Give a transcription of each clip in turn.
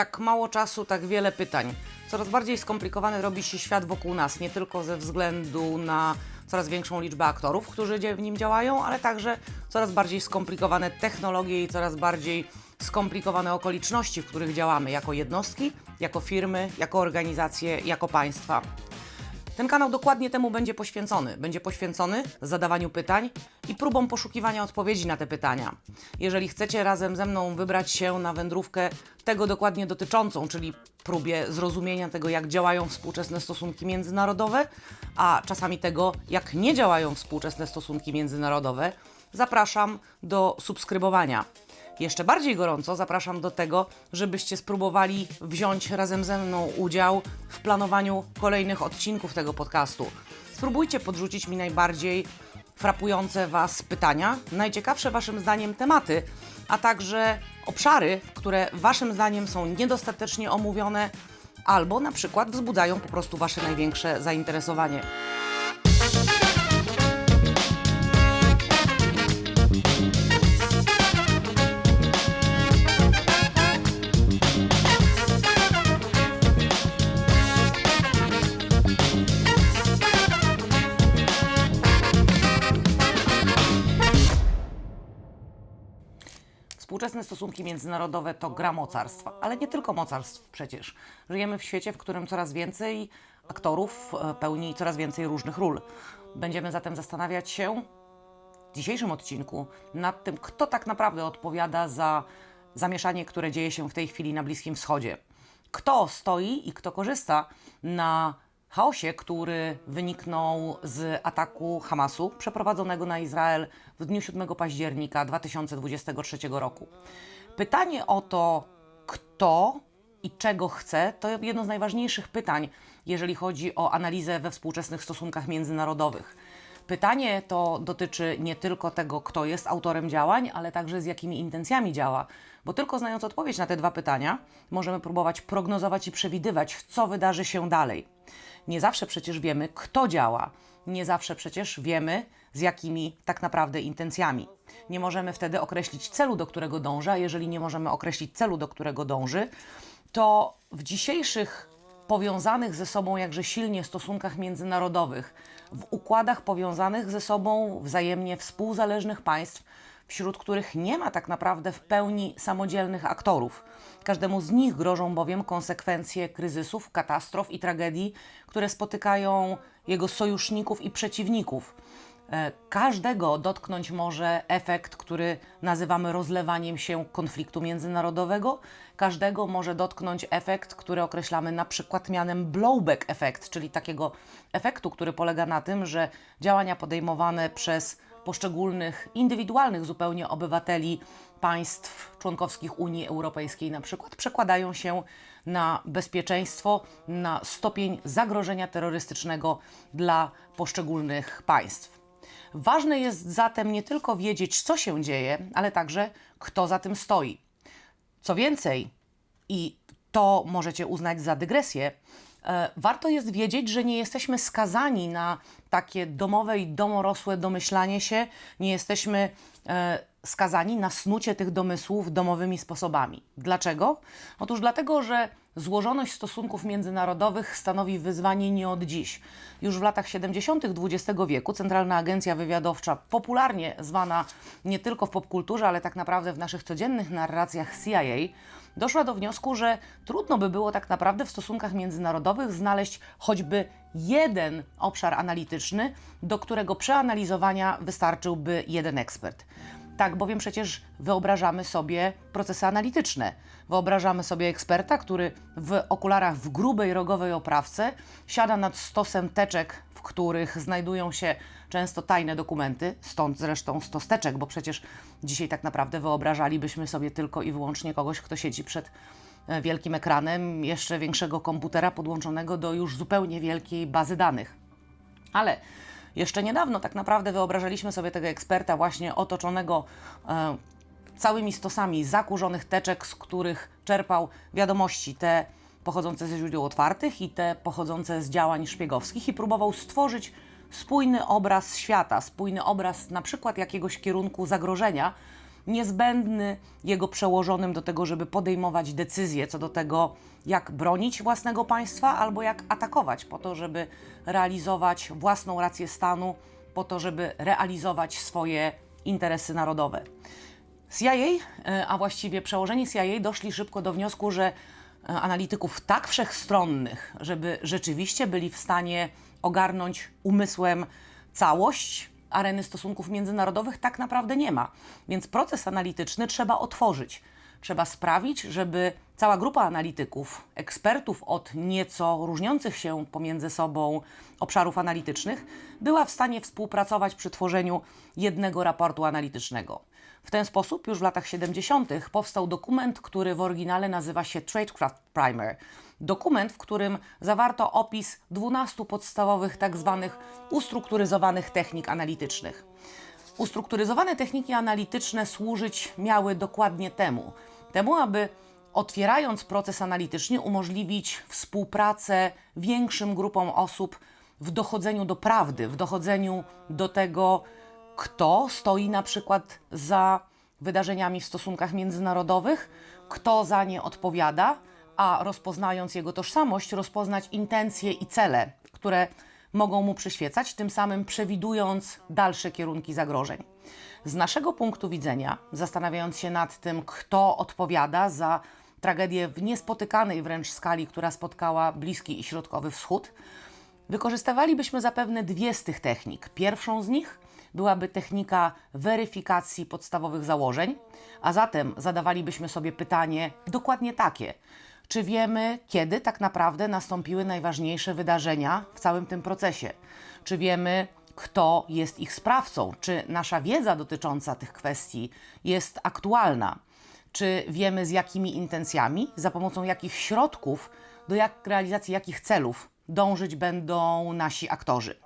Tak mało czasu, tak wiele pytań. Coraz bardziej skomplikowany robi się świat wokół nas, nie tylko ze względu na coraz większą liczbę aktorów, którzy w nim działają, ale także coraz bardziej skomplikowane technologie i coraz bardziej skomplikowane okoliczności, w których działamy jako jednostki, jako firmy, jako organizacje, jako państwa. Ten kanał dokładnie temu będzie poświęcony. Będzie poświęcony zadawaniu pytań i próbom poszukiwania odpowiedzi na te pytania. Jeżeli chcecie razem ze mną wybrać się na wędrówkę tego dokładnie dotyczącą, czyli próbie zrozumienia tego, jak działają współczesne stosunki międzynarodowe, a czasami tego, jak nie działają współczesne stosunki międzynarodowe, zapraszam do subskrybowania. Jeszcze bardziej gorąco zapraszam do tego, żebyście spróbowali wziąć razem ze mną udział w planowaniu kolejnych odcinków tego podcastu. Spróbujcie podrzucić mi najbardziej frapujące Was pytania, najciekawsze Waszym zdaniem tematy, a także obszary, które Waszym zdaniem są niedostatecznie omówione albo na przykład wzbudzają po prostu Wasze największe zainteresowanie. Współczesne stosunki międzynarodowe to gra mocarstwa, ale nie tylko mocarstw przecież. Żyjemy w świecie, w którym coraz więcej aktorów e, pełni coraz więcej różnych ról. Będziemy zatem zastanawiać się w dzisiejszym odcinku nad tym, kto tak naprawdę odpowiada za zamieszanie, które dzieje się w tej chwili na Bliskim Wschodzie. Kto stoi i kto korzysta na chaosie, który wyniknął z ataku Hamasu przeprowadzonego na Izrael w dniu 7 października 2023 roku. Pytanie o to, kto i czego chce, to jedno z najważniejszych pytań, jeżeli chodzi o analizę we współczesnych stosunkach międzynarodowych. Pytanie to dotyczy nie tylko tego, kto jest autorem działań, ale także z jakimi intencjami działa, bo tylko znając odpowiedź na te dwa pytania, możemy próbować prognozować i przewidywać, co wydarzy się dalej. Nie zawsze przecież wiemy, kto działa, nie zawsze przecież wiemy, z jakimi tak naprawdę intencjami. Nie możemy wtedy określić celu, do którego dąży, a jeżeli nie możemy określić celu, do którego dąży, to w dzisiejszych powiązanych ze sobą jakże silnie stosunkach międzynarodowych, w układach powiązanych ze sobą wzajemnie współzależnych państw, wśród których nie ma tak naprawdę w pełni samodzielnych aktorów. Każdemu z nich grożą bowiem konsekwencje kryzysów, katastrof i tragedii, które spotykają jego sojuszników i przeciwników. E, Każdego dotknąć może efekt, który nazywamy rozlewaniem się konfliktu międzynarodowego. Każdego może dotknąć efekt, który określamy na przykład mianem blowback efekt, czyli takiego efektu, który polega na tym, że działania podejmowane przez poszczególnych, indywidualnych zupełnie obywateli państw członkowskich Unii Europejskiej na przykład przekładają się na bezpieczeństwo, na stopień zagrożenia terrorystycznego dla poszczególnych państw. Ważne jest zatem nie tylko wiedzieć, co się dzieje, ale także kto za tym stoi. Co więcej, i to możecie uznać za dygresję, e, warto jest wiedzieć, że nie jesteśmy skazani na takie domowe i domorosłe domyślanie się, nie jesteśmy e, skazani na snucie tych domysłów domowymi sposobami. Dlaczego? Otóż dlatego, że złożoność stosunków międzynarodowych stanowi wyzwanie nie od dziś. Już w latach 70. XX wieku Centralna Agencja Wywiadowcza, popularnie zwana nie tylko w popkulturze, ale tak naprawdę w naszych codziennych narracjach CIA, doszła do wniosku, że trudno by było tak naprawdę w stosunkach międzynarodowych znaleźć choćby jeden obszar analityczny, do którego przeanalizowania wystarczyłby jeden ekspert. Tak, bowiem przecież wyobrażamy sobie procesy analityczne. Wyobrażamy sobie eksperta, który w okularach w grubej rogowej oprawce siada nad stosem teczek, w których znajdują się często tajne dokumenty, stąd zresztą stos teczek, bo przecież dzisiaj tak naprawdę wyobrażalibyśmy sobie tylko i wyłącznie kogoś, kto siedzi przed e, wielkim ekranem jeszcze większego komputera podłączonego do już zupełnie wielkiej bazy danych. Ale jeszcze niedawno tak naprawdę wyobrażaliśmy sobie tego eksperta właśnie otoczonego e, całymi stosami zakurzonych teczek, z których czerpał wiadomości te pochodzące ze źródeł otwartych i te pochodzące z działań szpiegowskich i próbował stworzyć spójny obraz świata, spójny obraz na przykład jakiegoś kierunku zagrożenia, niezbędny jego przełożonym do tego, żeby podejmować decyzje co do tego, jak bronić własnego państwa albo jak atakować, po to, żeby realizować własną rację stanu, po to, żeby realizować swoje interesy narodowe. CIA, a właściwie przełożeni CIA doszli szybko do wniosku, że e, analityków tak wszechstronnych, żeby rzeczywiście byli w stanie ogarnąć umysłem całość areny stosunków międzynarodowych, tak naprawdę nie ma. Więc proces analityczny trzeba otworzyć. Trzeba sprawić, żeby cała grupa analityków, ekspertów od nieco różniących się pomiędzy sobą obszarów analitycznych, była w stanie współpracować przy tworzeniu jednego raportu analitycznego. W ten sposób już w latach 70. powstał dokument, który w oryginale nazywa się Tradecraft Primer. Dokument, w którym zawarto opis 12 podstawowych tak ustrukturyzowanych technik analitycznych. Ustrukturyzowane techniki analityczne służyć miały dokładnie temu. Temu, aby otwierając proces analityczny, umożliwić współpracę większym grupom osób w dochodzeniu do prawdy, w dochodzeniu do tego, kto stoi na przykład za wydarzeniami w stosunkach międzynarodowych, kto za nie odpowiada, a rozpoznając jego tożsamość, rozpoznać intencje i cele, które mogą mu przyświecać, tym samym przewidując dalsze kierunki zagrożeń. Z naszego punktu widzenia, zastanawiając się nad tym, kto odpowiada za tragedię w niespotykanej wręcz skali, która spotkała Bliski i Środkowy Wschód, wykorzystywalibyśmy zapewne dwie z tych technik. Pierwszą z nich byłaby technika weryfikacji podstawowych założeń, a zatem zadawalibyśmy sobie pytanie dokładnie takie: czy wiemy, kiedy tak naprawdę nastąpiły najważniejsze wydarzenia w całym tym procesie? Czy wiemy, kto jest ich sprawcą? Czy nasza wiedza dotycząca tych kwestii jest aktualna? Czy wiemy, z jakimi intencjami, za pomocą jakich środków, do jak realizacji jakich celów dążyć będą nasi aktorzy?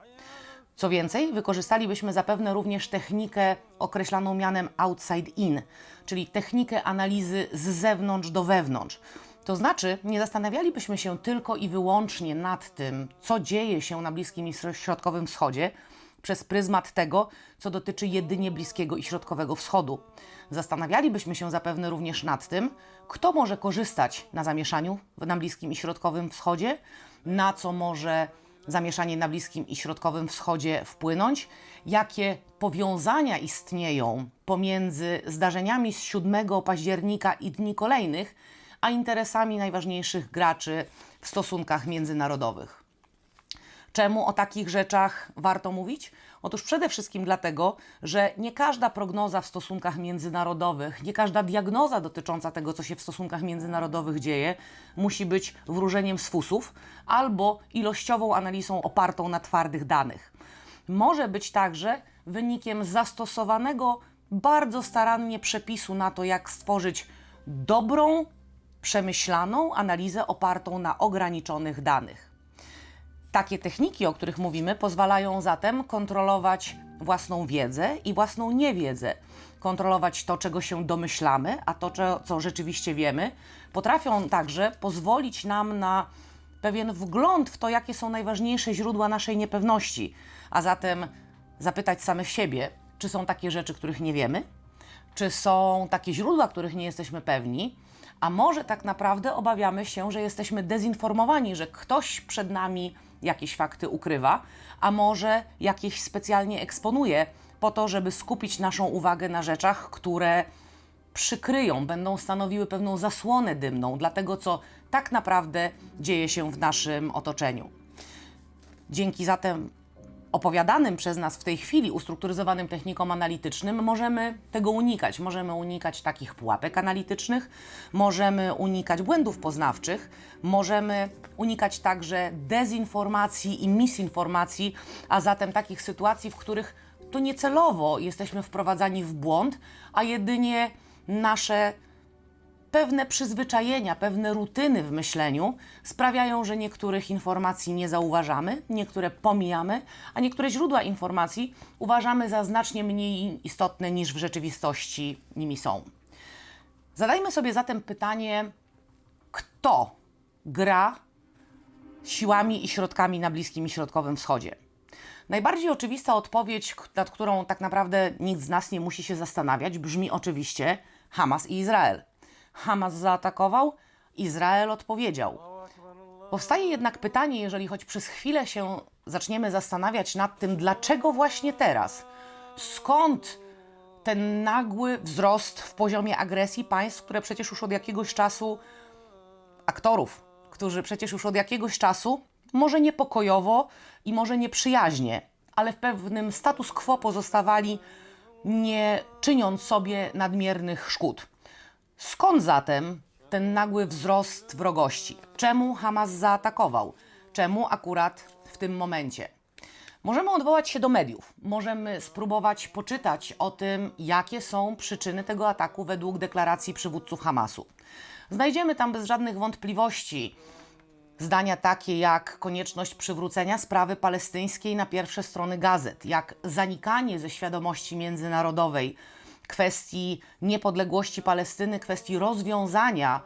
Co więcej, wykorzystalibyśmy zapewne również technikę określaną mianem outside in, czyli technikę analizy z zewnątrz do wewnątrz. To znaczy, nie zastanawialibyśmy się tylko i wyłącznie nad tym, co dzieje się na Bliskim i Środkowym Wschodzie, przez pryzmat tego, co dotyczy jedynie Bliskiego i Środkowego Wschodu. Zastanawialibyśmy się zapewne również nad tym, kto może korzystać na zamieszaniu na Bliskim i Środkowym Wschodzie, na co może zamieszanie na Bliskim i Środkowym Wschodzie wpłynąć, jakie powiązania istnieją pomiędzy zdarzeniami z 7 października i dni kolejnych, a interesami najważniejszych graczy w stosunkach międzynarodowych. Czemu o takich rzeczach warto mówić? Otóż przede wszystkim dlatego, że nie każda prognoza w stosunkach międzynarodowych, nie każda diagnoza dotycząca tego, co się w stosunkach międzynarodowych dzieje, musi być wróżeniem z fusów albo ilościową analizą opartą na twardych danych. Może być także wynikiem zastosowanego bardzo starannie przepisu na to, jak stworzyć dobrą, przemyślaną analizę opartą na ograniczonych danych. Takie techniki, o których mówimy, pozwalają zatem kontrolować własną wiedzę i własną niewiedzę, kontrolować to, czego się domyślamy, a to, co rzeczywiście wiemy. Potrafią także pozwolić nam na pewien wgląd w to, jakie są najważniejsze źródła naszej niepewności, a zatem zapytać samych siebie, czy są takie rzeczy, których nie wiemy, czy są takie źródła, których nie jesteśmy pewni, a może tak naprawdę obawiamy się, że jesteśmy dezinformowani, że ktoś przed nami jakieś fakty ukrywa, a może jakieś specjalnie eksponuje po to, żeby skupić naszą uwagę na rzeczach, które przykryją, będą stanowiły pewną zasłonę dymną dla tego, co tak naprawdę dzieje się w naszym otoczeniu. Dzięki zatem opowiadanym przez nas w tej chwili ustrukturyzowanym technikom analitycznym możemy tego unikać. Możemy unikać takich pułapek analitycznych, możemy unikać błędów poznawczych, możemy unikać także dezinformacji i misinformacji, a zatem takich sytuacji, w których to niecelowo jesteśmy wprowadzani w błąd, a jedynie nasze pewne przyzwyczajenia, pewne rutyny w myśleniu sprawiają, że niektórych informacji nie zauważamy, niektóre pomijamy, a niektóre źródła informacji uważamy za znacznie mniej istotne niż w rzeczywistości nimi są. Zadajmy sobie zatem pytanie, kto gra siłami i środkami na Bliskim i Środkowym Wschodzie. Najbardziej oczywista odpowiedź, nad którą tak naprawdę nikt z nas nie musi się zastanawiać, brzmi oczywiście Hamas i Izrael. Hamas zaatakował, Izrael odpowiedział. Powstaje jednak pytanie, jeżeli choć przez chwilę się zaczniemy zastanawiać nad tym, dlaczego właśnie teraz? Skąd ten nagły wzrost w poziomie agresji państw, które przecież już od jakiegoś czasu aktorów, którzy przecież już od jakiegoś czasu, może niepokojowo i może nieprzyjaźnie, ale w pewnym status quo pozostawali, nie czyniąc sobie nadmiernych szkód. Skąd zatem ten nagły wzrost wrogości? Czemu Hamas zaatakował? Czemu akurat w tym momencie? Możemy odwołać się do mediów. Możemy spróbować poczytać o tym, jakie są przyczyny tego ataku według deklaracji przywódców Hamasu. Znajdziemy tam bez żadnych wątpliwości zdania takie jak konieczność przywrócenia sprawy palestyńskiej na pierwsze strony gazet, jak zanikanie ze świadomości międzynarodowej kwestii niepodległości Palestyny, kwestii rozwiązania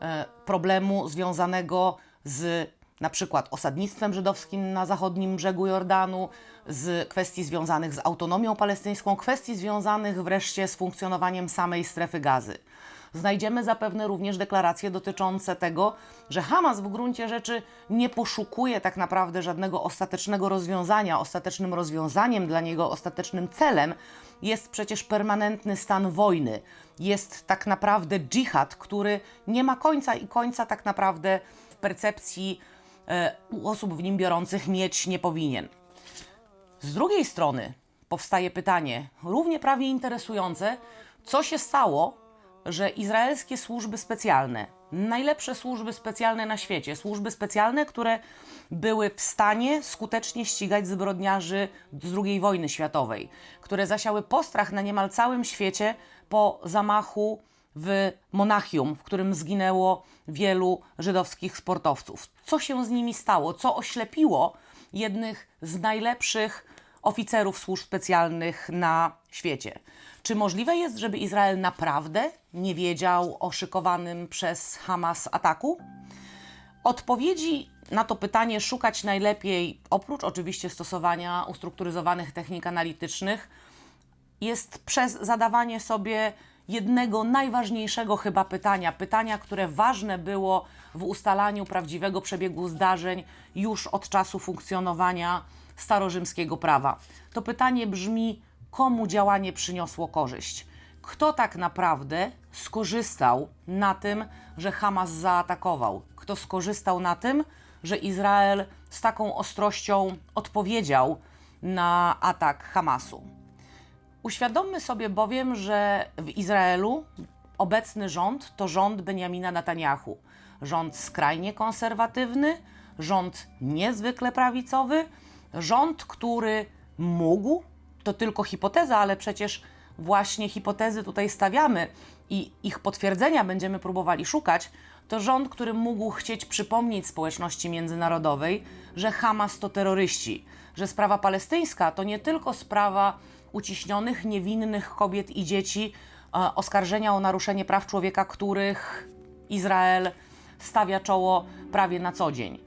e, problemu związanego z na przykład osadnictwem żydowskim na zachodnim brzegu Jordanu, z kwestii związanych z autonomią palestyńską, kwestii związanych wreszcie z funkcjonowaniem samej strefy gazy. Znajdziemy zapewne również deklaracje dotyczące tego, że Hamas w gruncie rzeczy nie poszukuje tak naprawdę żadnego ostatecznego rozwiązania. Ostatecznym rozwiązaniem dla niego, ostatecznym celem jest przecież permanentny stan wojny. Jest tak naprawdę dżihad, który nie ma końca i końca tak naprawdę w percepcji e, u osób w nim biorących mieć nie powinien. Z drugiej strony powstaje pytanie, równie prawie interesujące, co się stało, że izraelskie służby specjalne, najlepsze służby specjalne na świecie, służby specjalne, które były w stanie skutecznie ścigać zbrodniarzy z II wojny światowej, które zasiały postrach na niemal całym świecie po zamachu w Monachium, w którym zginęło wielu żydowskich sportowców. Co się z nimi stało? Co oślepiło jednych z najlepszych oficerów służb specjalnych na świecie? Czy możliwe jest, żeby Izrael naprawdę nie wiedział o szykowanym przez Hamas ataku? Odpowiedzi na to pytanie szukać najlepiej, oprócz oczywiście stosowania ustrukturyzowanych technik analitycznych, jest przez zadawanie sobie jednego najważniejszego chyba pytania, pytania, które ważne było w ustalaniu prawdziwego przebiegu zdarzeń już od czasu funkcjonowania starorzymskiego prawa. To pytanie brzmi: komu działanie przyniosło korzyść? Kto tak naprawdę skorzystał na tym, że Hamas zaatakował? Kto skorzystał na tym, że Izrael z taką ostrością odpowiedział na atak Hamasu? Uświadommy sobie bowiem, że w Izraelu obecny rząd to rząd Benjamina Netanyahu. Rząd skrajnie konserwatywny, rząd niezwykle prawicowy, rząd, który mógł, to tylko hipoteza, ale przecież właśnie hipotezy tutaj stawiamy i ich potwierdzenia będziemy próbowali szukać, to rząd, który mógł chcieć przypomnieć społeczności międzynarodowej, że Hamas to terroryści, że sprawa palestyńska to nie tylko sprawa uciśnionych, niewinnych kobiet i dzieci, e, oskarżenia o naruszenie praw człowieka, których Izrael stawia czoło prawie na co dzień.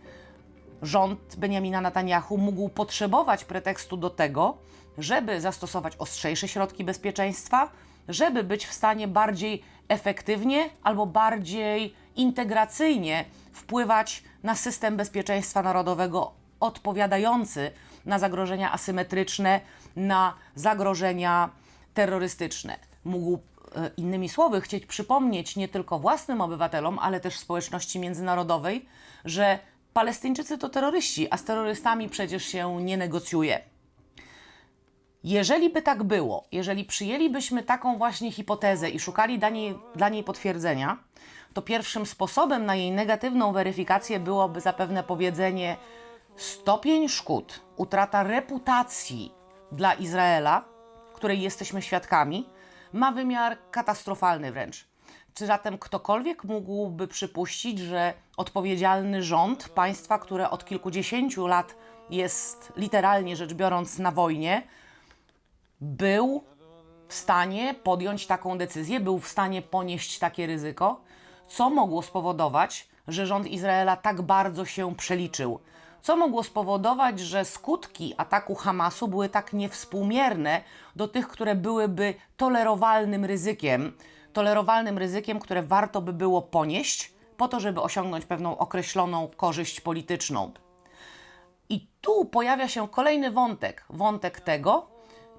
Rząd Benjamina Netanyahu mógł potrzebować pretekstu do tego, żeby zastosować ostrzejsze środki bezpieczeństwa, żeby być w stanie bardziej efektywnie albo bardziej integracyjnie wpływać na system bezpieczeństwa narodowego odpowiadający na zagrożenia asymetryczne, na zagrożenia terrorystyczne. Mógł e, innymi słowy chcieć przypomnieć nie tylko własnym obywatelom, ale też społeczności międzynarodowej, że Palestyńczycy to terroryści, a z terrorystami przecież się nie negocjuje. Jeżeli by tak było, jeżeli przyjęlibyśmy taką właśnie hipotezę i szukali dla niej, dla niej potwierdzenia, to pierwszym sposobem na jej negatywną weryfikację byłoby zapewne powiedzenie stopień szkód, utrata reputacji dla Izraela, której jesteśmy świadkami, ma wymiar katastrofalny wręcz. Czy zatem ktokolwiek mógłby przypuścić, że odpowiedzialny rząd państwa, które od kilkudziesięciu lat jest literalnie rzecz biorąc na wojnie, był w stanie podjąć taką decyzję, był w stanie ponieść takie ryzyko, co mogło spowodować, że rząd Izraela tak bardzo się przeliczył, Co mogło spowodować, że skutki ataku Hamasu były tak niewspółmierne do tych, które byłyby tolerowalnym ryzykiem, tolerowalnym ryzykiem, które warto by było ponieść po to, żeby osiągnąć pewną określoną korzyść polityczną. I tu pojawia się kolejny wątek, wątek tego,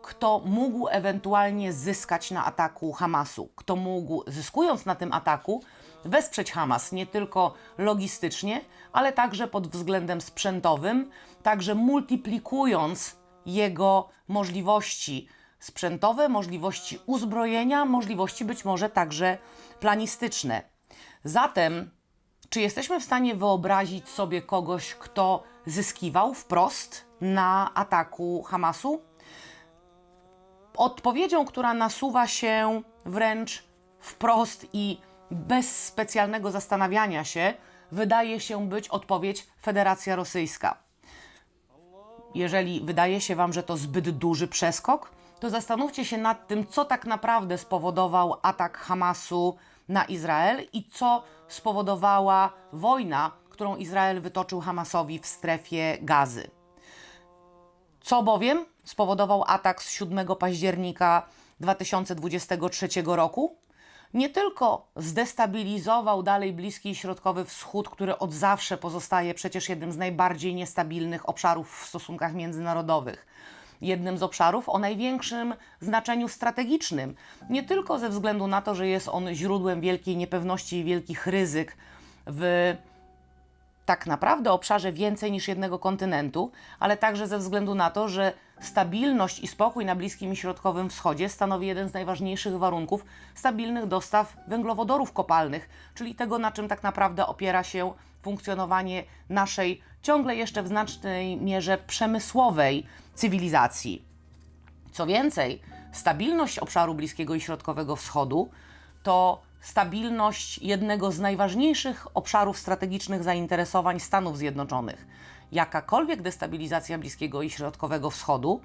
kto mógł ewentualnie zyskać na ataku Hamasu, kto mógł, zyskując na tym ataku, wesprzeć Hamas nie tylko logistycznie, ale także pod względem sprzętowym, także multiplikując jego możliwości sprzętowe, możliwości uzbrojenia, możliwości być może także planistyczne. Zatem, czy jesteśmy w stanie wyobrazić sobie kogoś, kto zyskiwał wprost na ataku Hamasu? Odpowiedzią, która nasuwa się wręcz wprost i bez specjalnego zastanawiania się, wydaje się być odpowiedź Federacja Rosyjska. Jeżeli wydaje się Wam, że to zbyt duży przeskok, to zastanówcie się nad tym, co tak naprawdę spowodował atak Hamasu na Izrael i co spowodowała wojna, którą Izrael wytoczył Hamasowi w strefie gazy. Co bowiem spowodował atak z 7 października 2023 roku? Nie tylko zdestabilizował dalej Bliski i Środkowy Wschód, który od zawsze pozostaje przecież jednym z najbardziej niestabilnych obszarów w stosunkach międzynarodowych, jednym z obszarów o największym znaczeniu strategicznym. Nie tylko ze względu na to, że jest on źródłem wielkiej niepewności i wielkich ryzyk w tak naprawdę obszarze więcej niż jednego kontynentu, ale także ze względu na to, że stabilność i spokój na Bliskim i Środkowym Wschodzie stanowi jeden z najważniejszych warunków stabilnych dostaw węglowodorów kopalnych, czyli tego, na czym tak naprawdę opiera się funkcjonowanie naszej ciągle jeszcze w znacznej mierze przemysłowej cywilizacji. Co więcej, stabilność obszaru Bliskiego i Środkowego Wschodu to stabilność jednego z najważniejszych obszarów strategicznych zainteresowań Stanów Zjednoczonych. Jakakolwiek destabilizacja Bliskiego i Środkowego Wschodu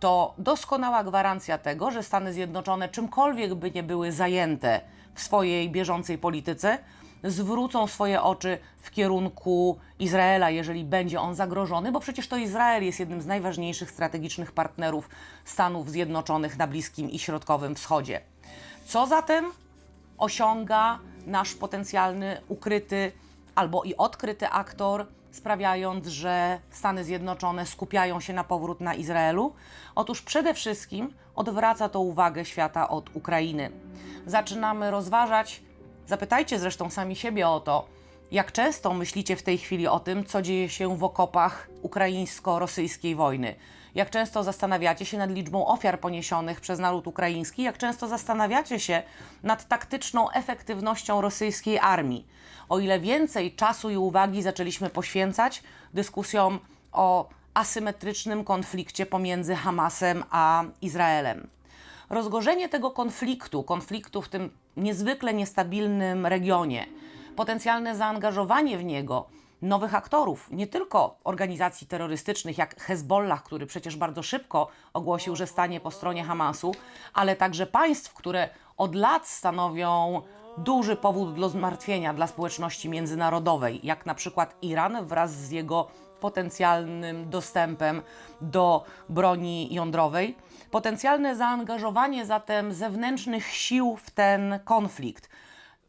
to doskonała gwarancja tego, że Stany Zjednoczone, czymkolwiek by nie były zajęte w swojej bieżącej polityce, zwrócą swoje oczy w kierunku Izraela, jeżeli będzie on zagrożony, bo przecież to Izrael jest jednym z najważniejszych strategicznych partnerów Stanów Zjednoczonych na Bliskim i Środkowym Wschodzie. Co zatem osiąga nasz potencjalny ukryty albo i odkryty aktor, sprawiając, że Stany Zjednoczone skupiają się na powrót na Izraelu? Otóż przede wszystkim odwraca to uwagę świata od Ukrainy. Zaczynamy rozważać, zapytajcie zresztą sami siebie o to, jak często myślicie w tej chwili o tym, co dzieje się w okopach ukraińsko-rosyjskiej wojny? Jak często zastanawiacie się nad liczbą ofiar poniesionych przez naród ukraiński? Jak często zastanawiacie się nad taktyczną efektywnością rosyjskiej armii? O ile więcej czasu i uwagi zaczęliśmy poświęcać dyskusjom o asymetrycznym konflikcie pomiędzy Hamasem a Izraelem. Rozgorzenie tego konfliktu, konfliktu w tym niezwykle niestabilnym regionie, potencjalne zaangażowanie w niego nowych aktorów, nie tylko organizacji terrorystycznych jak Hezbollah, który przecież bardzo szybko ogłosił, że stanie po stronie Hamasu, ale także państw, które od lat stanowią duży powód do zmartwienia dla społeczności międzynarodowej, jak na przykład Iran wraz z jego potencjalnym dostępem do broni jądrowej. Potencjalne zaangażowanie zatem zewnętrznych sił w ten konflikt,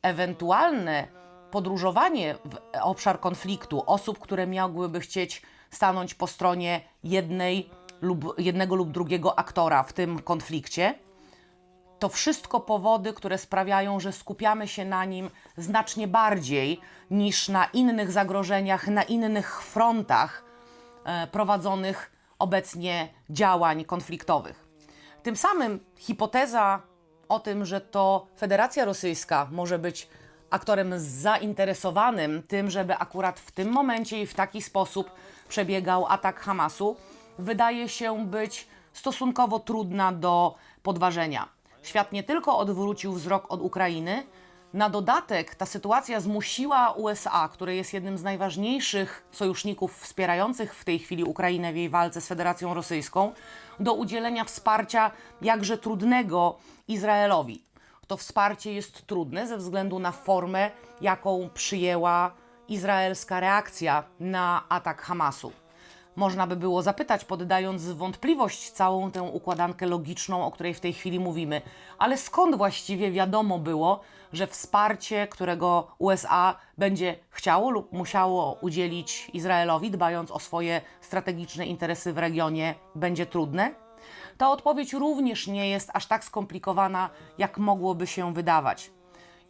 ewentualne podróżowanie w obszar konfliktu osób, które miałyby chcieć stanąć po stronie jednej lub jednego lub drugiego aktora w tym konflikcie, to wszystko powody, które sprawiają, że skupiamy się na nim znacznie bardziej niż na innych zagrożeniach, na innych frontach e, prowadzonych obecnie działań konfliktowych. Tym samym hipoteza o tym, że to Federacja Rosyjska może być aktorem zainteresowanym tym, żeby akurat w tym momencie i w taki sposób przebiegał atak Hamasu, wydaje się być stosunkowo trudna do podważenia. Świat nie tylko odwrócił wzrok od Ukrainy, na dodatek ta sytuacja zmusiła USA, które jest jednym z najważniejszych sojuszników wspierających w tej chwili Ukrainę w jej walce z Federacją Rosyjską, do udzielenia wsparcia jakże trudnego Izraelowi. To wsparcie jest trudne ze względu na formę, jaką przyjęła izraelska reakcja na atak Hamasu? Można by było zapytać, poddając wątpliwość całą tę układankę logiczną, o której w tej chwili mówimy, ale skąd właściwie wiadomo było, że wsparcie, którego USA będzie chciało lub musiało udzielić Izraelowi, dbając o swoje strategiczne interesy w regionie, będzie trudne? Ta odpowiedź również nie jest aż tak skomplikowana, jak mogłoby się wydawać.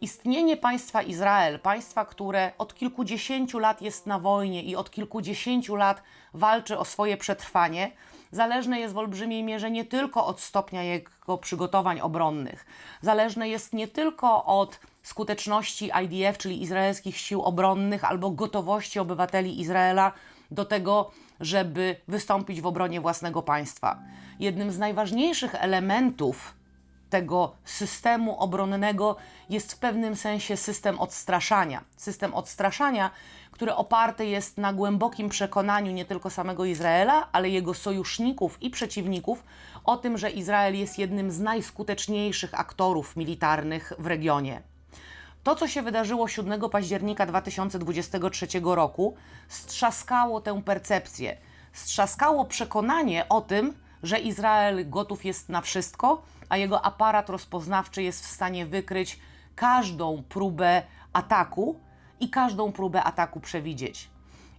Istnienie państwa Izrael, państwa, które od kilkudziesięciu lat jest na wojnie i od kilkudziesięciu lat walczy o swoje przetrwanie, zależne jest w olbrzymiej mierze nie tylko od stopnia jego przygotowań obronnych, zależne jest nie tylko od skuteczności IDF, czyli izraelskich sił obronnych, albo gotowości obywateli Izraela do tego, żeby wystąpić w obronie własnego państwa. Jednym z najważniejszych elementów tego systemu obronnego jest w pewnym sensie system odstraszania. System odstraszania, który oparty jest na głębokim przekonaniu nie tylko samego Izraela, ale jego sojuszników i przeciwników o tym, że Izrael jest jednym z najskuteczniejszych aktorów militarnych w regionie. To, co się wydarzyło 7 października 2023 roku, strzaskało tę percepcję, strzaskało przekonanie o tym, że Izrael gotów jest na wszystko, a jego aparat rozpoznawczy jest w stanie wykryć każdą próbę ataku i każdą próbę ataku przewidzieć.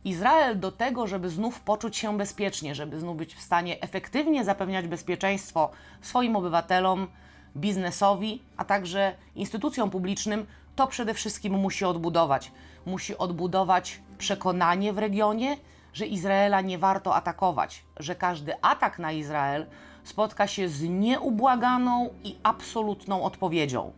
Izrael do tego, żeby znów poczuć się bezpiecznie, żeby znów być w stanie efektywnie zapewniać bezpieczeństwo swoim obywatelom, biznesowi, a także instytucjom publicznym, to przede wszystkim musi odbudować. Musi odbudować przekonanie w regionie, że Izraela nie warto atakować, że każdy atak na Izrael spotka się z nieubłaganą i absolutną odpowiedzią.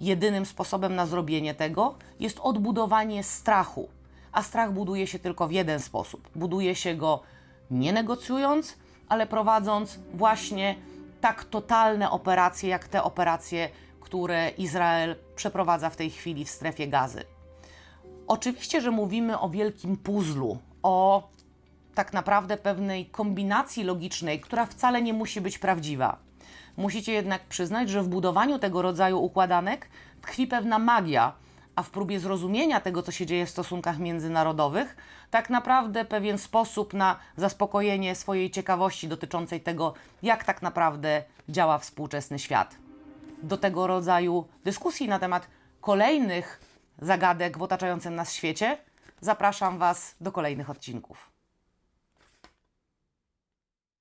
Jedynym sposobem na zrobienie tego jest odbudowanie strachu, a strach buduje się tylko w jeden sposób. Buduje się go nie negocjując, ale prowadząc właśnie tak totalne operacje, jak te operacje, które Izrael przeprowadza w tej chwili w strefie gazy. Oczywiście, że mówimy o wielkim puzzlu, o tak naprawdę pewnej kombinacji logicznej, która wcale nie musi być prawdziwa. Musicie jednak przyznać, że w budowaniu tego rodzaju układanek tkwi pewna magia, a w próbie zrozumienia tego, co się dzieje w stosunkach międzynarodowych, tak naprawdę pewien sposób na zaspokojenie swojej ciekawości dotyczącej tego, jak tak naprawdę działa współczesny świat. Do tego rodzaju dyskusji na temat kolejnych zagadek w otaczającym nas świecie zapraszam Was do kolejnych odcinków.